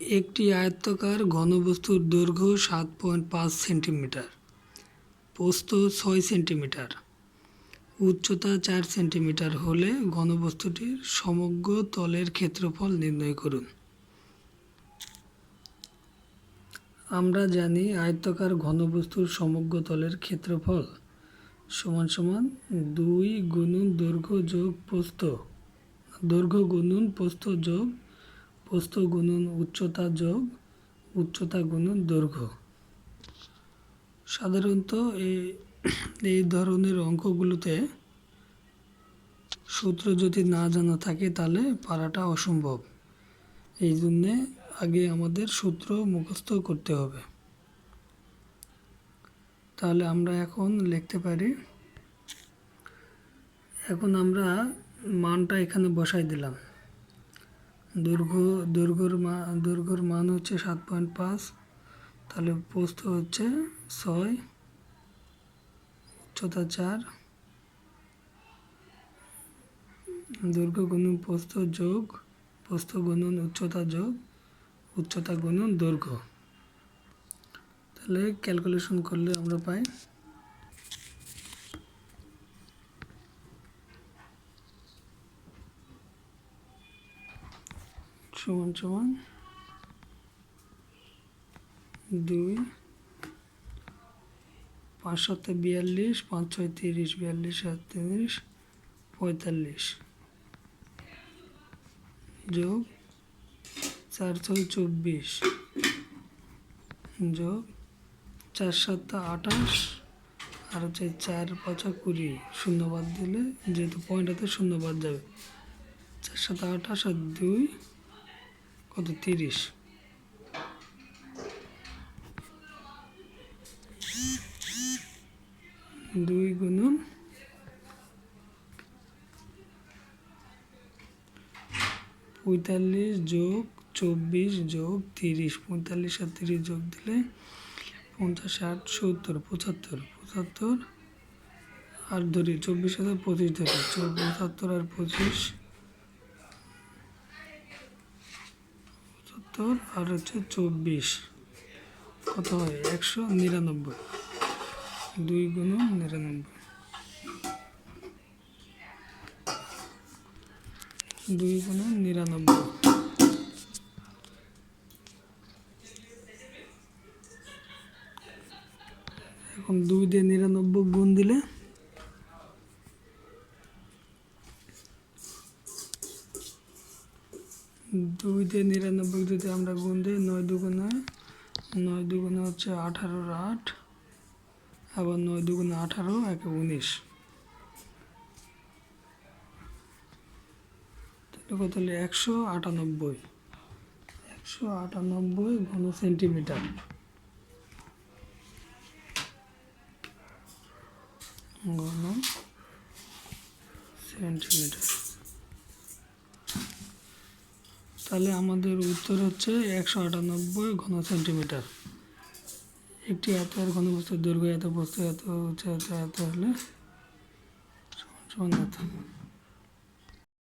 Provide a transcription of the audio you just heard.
একটি আয়তাকার ঘনবস্তুর দৈর্ঘ্য সাত পয়েন্ট পাঁচ সেন্টিমিটার, প্রস্থ ছয় সেন্টিমিটার। উচ্চতা চার সেন্টিমিটার হলে ঘনবস্তুটির সমগ্র তলের ক্ষেত্রফল নির্ণয় করুন। আমরা জানি আয়তাকার ঘনবস্তুর সমগ্র তলের ক্ষেত্রফল সমান সমান দুই গুণন দৈর্ঘ্য যোগ প্রস্থ, দৈর্ঘ্য গুণন প্রস্থ যোগ প্রস্থ গুণন উচ্চতা যোগ, উচ্চতা গুণন দৈর্ঘ্য। সাধারণত এই ধরনের অঙ্কগুলোতে সূত্র যদি না জানা থাকে তাহলে পারাটা অসম্ভব। এই জন্যে আগে আমাদের সূত্র মুখস্থ করতে হবে। তাহলে আমরা এখন লিখতে পারি, এখন আমরা মানটা এখানে বসাই দিলাম। দৈর্ঘ্য দৈর্ঘ্যর মা দৈর্ঘ্যর মান হচ্ছে সাত পয়েন্ট পাঁচ, তাহলে প্রস্থ হচ্ছে ছয়, উচ্চতা চার, দৈর্ঘ্য গুণন প্রস্থ যোগ, প্রস্থ গুণন উচ্চতা যোগ, উচ্চতা গুণন দৈর্ঘ্য। তাহলে ক্যালকুলেশন করলে আমরা পাই সমান সমান দুই, পাঁচ সাতে বিয়াল্লিশ, পাঁচ ছয় তিরিশ, বিয়াল্লিশ সাত তিরিশ, পঁয়তাল্লিশ। যোগ চার ছয় চব্বিশ। যোগ চার সাতটা আঠাশ, আর হচ্ছে চার পাঁচা কুড়ি। শূন্য বাদ দিলে যেহেতু পয়েন্টটাতে শূন্য বাদ যাবে। চার সাত আঠাশ আর দুই কত? তিরিশ। দুই গুণন পঁয়তাল্লিশ যোগ চব্বিশ যোগ তিরিশ। পঁয়তাল্লিশ আর তিরিশ যোগ দিলে পঞ্চাশ ষাট সত্তর, পঁচাত্তর। পঁচাত্তর আর ধরি, চব্বিশ হাজার পঁচিশ ধরি। পঁচাত্তর আর পঁচিশ পঁচাত্তর আর হচ্ছে চব্বিশ। কত হয়? একশো নিরানব্বই। দুই গুণ নিরানব্বই। দুই গুণ নিরানব্বই। এখন দুই দিয়ে নিরানব্বই গুণ দিলে দুই দিয়ে নিরানব্বই যদি আমরা গুণ দিই, নয় দুগুণে নয় দুগুণে হচ্ছে আঠারোর আট, আবার নয় দুগুণে আঠারো, একে উনিশ। কত হলো? একশো আটানব্বই। একশো আটানব্বই ঘন সেন্টিমিটার। ঘন সেন্টিমিটার। তাহলে আমাদের উত্তর হচ্ছে একশো আটানব্বই ঘন সেন্টিমিটার একটি এত আর ঘন বস্তুর দৈর্ঘ্য এত বস্তু এত উচ্চ এত এত হলে সমান সমান এত